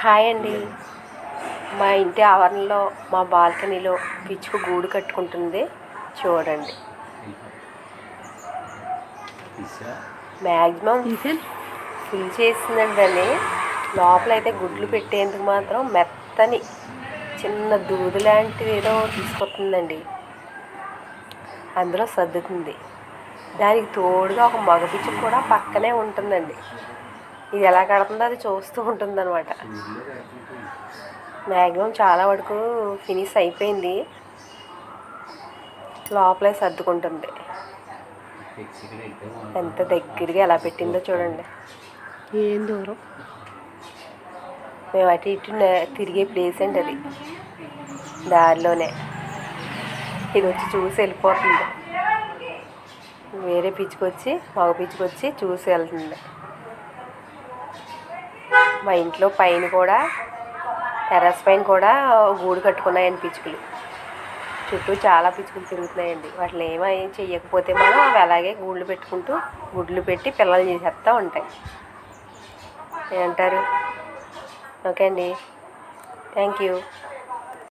Hi అండి. మా ఇంటి ఆవరణలో మా బాల్కనీలో పిచ్చుకు గూడు కట్టుకుంటుంది. చూడండి. మ్యాక్సిమం ఫిల్ చేసిందండి దాన్ని లోపలైతే గుడ్లు పెట్టేందుకు మాత్రం మెత్తని చిన్న దూది లాంటిది ఏదో తీసుకొస్తుందండి. అందులో సర్దుతుంది. దానికి తోడుగా ఒక మగ పిచ్చుకు కూడా పక్కనే ఉంటుందండి. ఇది ఎలా కడుతుందో అది చూస్తూ ఉంటుందన్నమాట. మ్యాక్సిమం చాలా వరకు ఫినిష్ అయిపోయింది. లోపలే సర్దుకుంటుంది. ఎంత దగ్గరగా ఎలా పెట్టిందో చూడండి. ఏం దూరం? మేము అటు ఇటు తిరిగే ప్లేస్ అండి అది? దారిలోనే. ఇది వచ్చి చూసి వెళ్ళిపోతుంది. వేరే పిచ్చుకొచ్చి మగ పిచ్చుకొచ్చి చూసి వెళ్తుంది. మా ఇంట్లో పైన కూడా టెర్రస్ పైన కూడా గూడు కట్టుకున్నాయండి పిచ్చుకలు. చుట్టూ చాలా పిచ్చుకలు తిరుగుతున్నాయండి. వాటిని ఏమీ చేయకపోతే మనం అవి అలాగే గూళ్ళు పెట్టుకుంటూ గుడ్లు పెట్టి పిల్లలు చేసేస్తూ ఉంటాయి. ఏమంటారు? ఓకే అండి. Thank you.